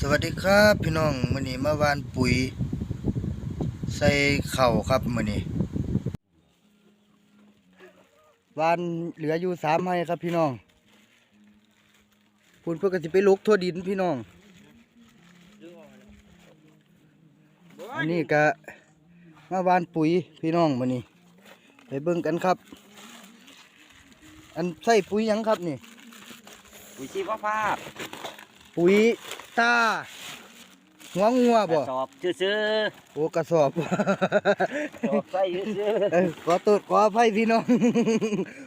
สวัสดีครับพี่น้องมื้อนี้มาหวานปุ๋ย ใส่ข้าวครับมื้อนี้หวานเหลืออยู่สามไร่ครับพี่น้องพุ่นเพื่อก็สิไปลุกทั่วดินพี่น้อง อันนี้ก็มาหวานปุ๋ยพี่น้องมื้อนี้ไปเบิ่งกันครับ อันใส่ปุ๋ยหยังครับนี่ ปุ๋ยชีวภาพ ปุ๋ย ตาหัวงัวกบ่ระสอบซื้อโอ้กระสอบๆสอบใส่ซื้อเอ้ยขอโทษขออภัยพี่น้อง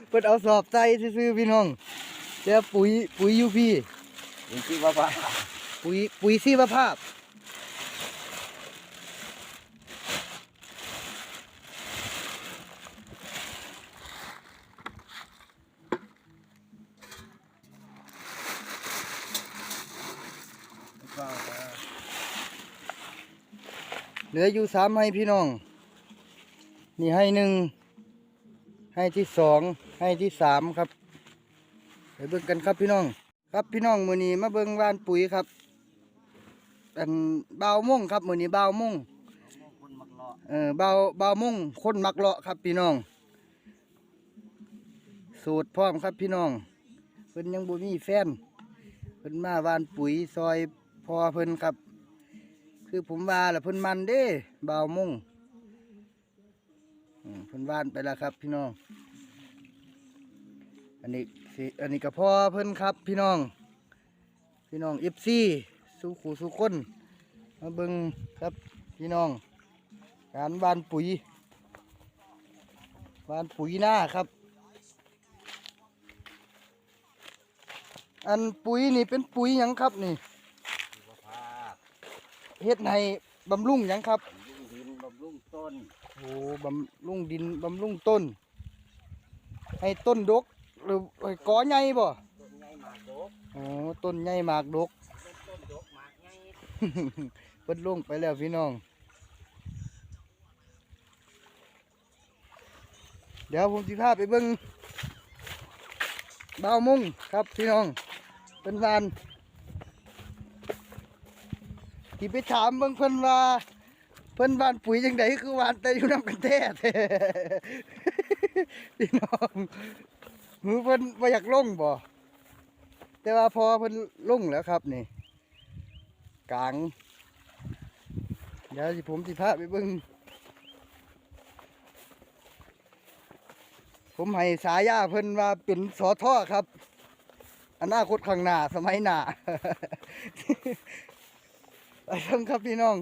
เพิ่นเอาสอบใส่ซื่อๆพี่น้องแต่ปุ๋ยปุ๋ยอยู่พี่ๆปุ๋ยชีวภาพปุ๋ยปุ๋ยชีวภาพ ลืออยู่สามให้พี่น้อง นี่ให้หนึ่งให้ที่สองให้ที่สามครับไปเบิ่งกันครับพี่น้อง ครับพี่น้องมือนี้มาเบิ่งวานปุ๋ยครับอันเบาวมุ่งครับมือนี้เบาวมุ่งเลาะเออเบาเบามุ่งคนมักเลาะครับพี่น้อง สูตรพร้อมครับพี่น้องเพิ่นยังบ่มีแฟนเพิ่นมาวานปุ๋ยซอยพอเพิ่นครับ คือผมว่าแหละเพิ่นมันเด้เบามุ่งอืมเพิ่นวานไปแล้วครับ พี่น้อง อันนี้สิอันนี้ก็พอเพิ่นครับ พี่น้อง พี่น้องเอฟซีสู้ขู่สู้คนมาเบิงครับ พี่น้อง การหวานปุ๋ยหวานปุ๋ยหน้าครับ อันปุ๋ยนี่เป็นปุ๋ยยังครับนี่ เฮ็ดให้บำรุงหยังครับ บำรุงดินบำรุงต้นโอ้บำรุงดินบำรุงต้น ให้ต้นดก หรือให้กอใหญ่บ่ต้นใหญ่หมากดกโอ้ต้นใหญ่หมากดก ต้นดกหมากใหญ่เพิ่นลงไปแล้วพี่น้อง เดี๋ยวผมสิพาไปเบิ่งบ่าวมุ่งครับพี่น้องเป็นวาน ที่ไปถามเบิ่งเพิ่นว่าเพิ่นวานปุ๋ยจังไดคือวานแต่อยู่น้ำกันแท้แท้พี่น้องมือเพิ่นบ่อยากลงบ่แต่ว่าพอเพิ่นลงแล้วครับนี่กลางเดี๋ยวสิผมสิพาไปเบิ่งผมให้สายาเพิ่นว่าเป็นสอท่อครับอนาคตข้างหน้าสมัยหน้า ไปเบิ่งครับพี่น้อง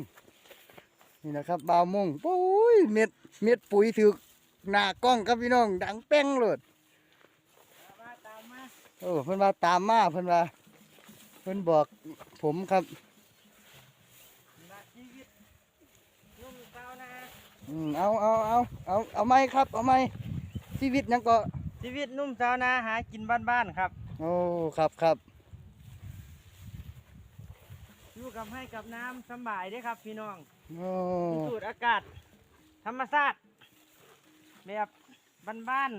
นี่นะครับบาวมงโอ้ยเม็ดเม็ดปุ๋ยถือหน้ากล้องครับพี่น้อง ดังแป้งเลยมาตามมาโอ้เพิ่นว่าตามมาเพิ่นว่าเพิ่นบอกผมครับละชีวิตนุ่มเต้านาอืมเอาเอาเอาเอาเอาไหมครับเอาไหมชีวิตหยังก็ชีวิตนุ่มเต้านาหากินบ้านๆครับ โอ้ครับครับ อยู่กับให้กับน้ำสำบายเด้อครับ พี่น้องโอ้สูดอากาศ ธรรมชาติแบบบ้าน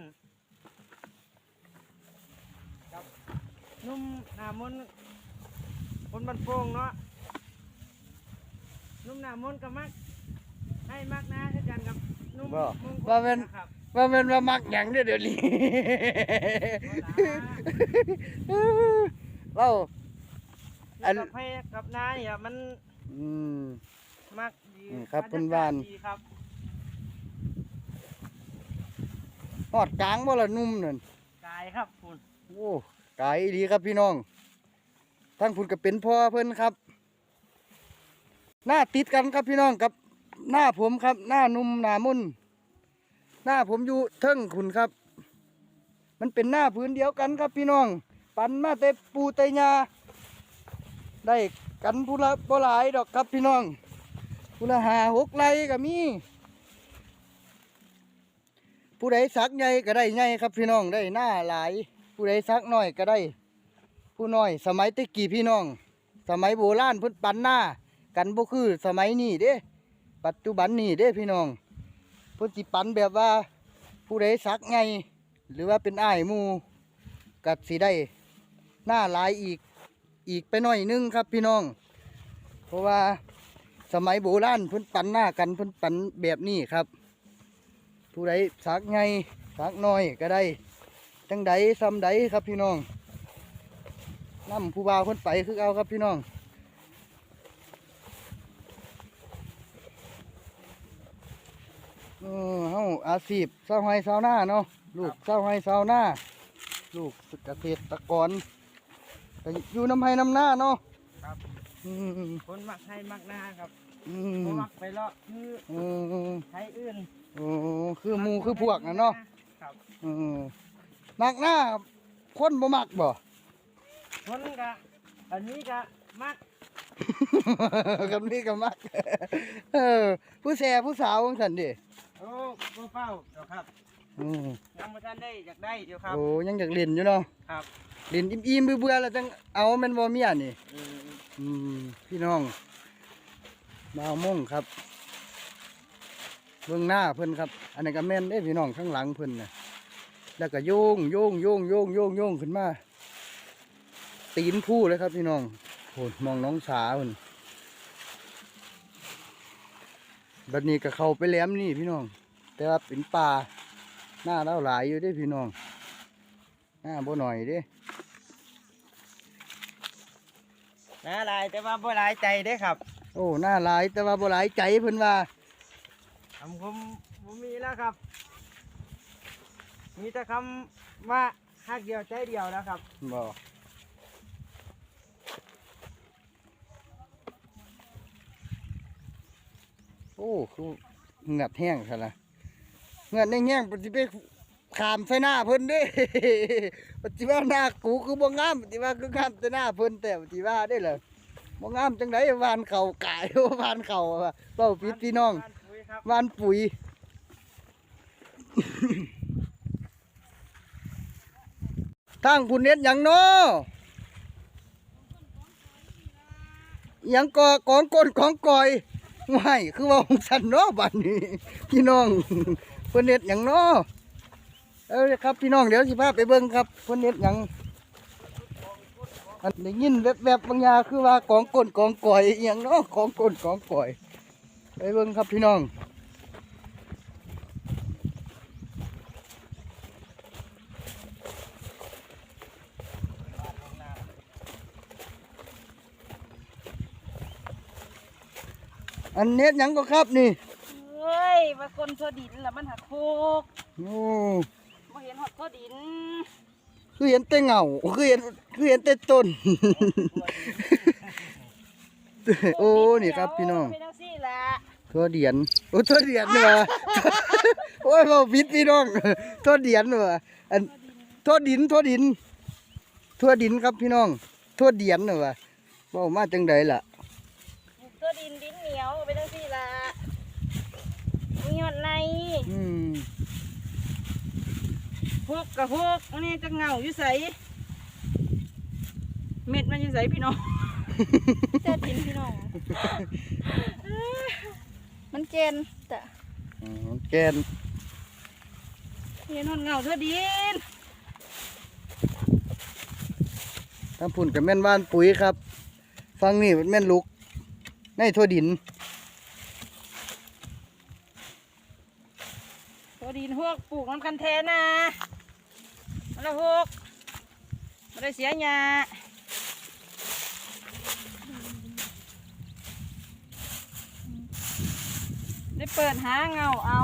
ๆกับนุ่มหนามนคนบันโป่งเนาะนุ่มหนามนกับมักให้มักนะคือกันกับนุ่มบ่มงคลว่าเป็น นะครับว่าเป็นว่ามักหยังเด้อเดี๋ยวนี้เว้า อัอันนกับให้กับนาเนี่ยมันอืมมักดีอืมครับบรรยกศเพิ่นว่านดีครับฮอดกลางบ่ละนุ่มนั่นกายครับคุณโอ้ไกลดีครับพี่น้องทั้งพุ่นก็เป็นพ่อเพิ่นครับ หน้าติดกันครับพี่น้องกับ หน้าผมครับ หน้านุ่มหน้ามุนหน้าผมอยู่เทิงคุณครับ มันเป็นหน้าพื้นเดียวกันครับพี่น้อง ปันมาแต่ปูแต่ยา ได้กันผู้ละบ่หลายดอกครับพี่น้องผู้ละหาหกไรก็มี ผู้ใดสักใหญ่ก็ได้ใหญ่ครับพี่น้องได้หน้าหลาย ผู้ใดสักน้อยก็ได้ ผู้น้อย สมัยตะกี้พี่น้อง สมัยโบราณพิ่นปันหน้า กันบ่คือสมัยนี้เด้ ปัจจุบันนี้เด้พี่น้องพิ่นสิปันแบบว่า ผู้ใดสักไงหรือว่าเป็นอ้ายหมู่ก็สิได้หน้าหลายอีก อีกไปหน่อยนึงครับพี่น้อง เพราะว่าสมัยโบราณเพิ่นปันหน้ากันเพิ่นปันแบบนี้ครับผู้ใดสักไงสักน้อยก็ได้จังใดซ้ำใดครับพี่น้องนํผู้บ่าวเพิ่นไปคือเอาครับพี่น้องเออเฮาอาชีพเศร้าไห้เศร้าหน้าเนาะลูกเศร้าไห้เศร้าหน้าลูกเกษตรกร ก็อยู่น้ำไห้น้ำหน้าเนาะครับ อืมคนมักให้มักหน้าครับอืบ่มมักไปเลาะคืออืมใช้อื่นโอ้คือหมูคือพวกนะเนาะครับอืมมักหน้าคนบ่มักบ่ คนกะอันนี้กะมักกับนี่ก็มัก เออ ผู้แซ่ผู้สาวของฉันดิโอ้บ่เฝ้าเดี๋ยวครับ อืมยังบ่ทันได้อยากได้เดี๋ยวครับ โอ้ยังอยากเล่นอยู่เนาะครับ เล่นอิ่มๆเบื่อๆแล้วจังเอาแม่นบ่เมียนี่ อืมอืมพี่น้องดาวม่งครับ เบื้องหน้าเพิ่นครับ อันนี้นก็แม่นได้พี่น้องข้างหลังเพิ่นนะแล้วก็โยงโยงโยงโยงโยงโยงขึ้นมา ตีนผู้เลยครับ พี่น้องโหมองน้องสาเพิ่นบัดนี้ก็เข้าไปแหลมนี่พี่น้อง แต่ว่าเป็นป่า หน้าเล่าหลายอยู่เด้พี่น้องหน้าบ่หน่อยเด้น่าหลายแต่ว่าบ่หลายใจเด้ครับโอ้หน้าหลายแต่ว่าบ่หลายใจเพิ่นว่าคำคมบ่มีแล้วครับ มีแต่คำว่าฮักเดียวใจเดียวแล้วครับบ่โอ้คือเหงือดแห้งซะละ เหงือดแห้งๆปฏิไปขามใส่หน้าเพิ่นเด้ปฏิว่าหน้ากูคือบ่งามปฏิว่าคืองามแต่หน้าเพิ่นแต่ปฏิว่าได้เหรอบ่งามจังไดวานเข่ากายวานเข่าว่าเป้าปิดพี่น้องบ้านปุ๋ยครับวานปุ๋ยทางคุณเน็ดหยังเนาะหยังกอกองก้นของก่อยไม่คือว่าของสันเนาะบัดนี้พี่น้อง เพิ่นเน็ดหยังเนาะเอ้ยครับพี่น้องเดี๋ยวสิพาไปเบิ่งครับเพิ่นเน็ดหยังอันได้ยินแวบๆบางอยางคือว่ากองก้นกองก่อยอหยังเนาะกองก้นกองก่อย ไปเบิ่งครับพี่น้องอันเน็ดหยังก็ครับนี่ ยว่าคนโซดินแล้วมันหักโคกโอ้บ่เห็นหอดโซดินคือเห็นแต่เงาคือเห็นคือเห็นแต่ต้น โอ้นี่ครับพี่น้องเป็นจังซี่ล่ะทั่วเดียนโอ้ทั่วเดียนนี่วะโอ้ยเราพิษพี่น้องทั่วเดียนนี่วะอันทั่วดินทั่วดินทั่วดินครับพี่น้องทั่วเดียนนี่วะบ่มาจังใดล่ะโซดินดินเหนียวเป็นจังซี่ล่ะ มีหอดในอืมโคกกับโคกอันนี้จะเหงาอยู่ไสเม็ดมันอยู่ไสพี่น้อง เจ้าดินพี่น้อง มันเจนแต่อ๋อแกนเห็นหอดเหงาเธอดินทั้งพุ่นกับแม่นว่านปุ๋ยครับ ฟังนี่แม่นลุก ในทั่วดินัวดินพวกปลูกน้ำคันแทนนะมันละพวกมันได้เสียหญ้าได้เปิดหาเงาเอา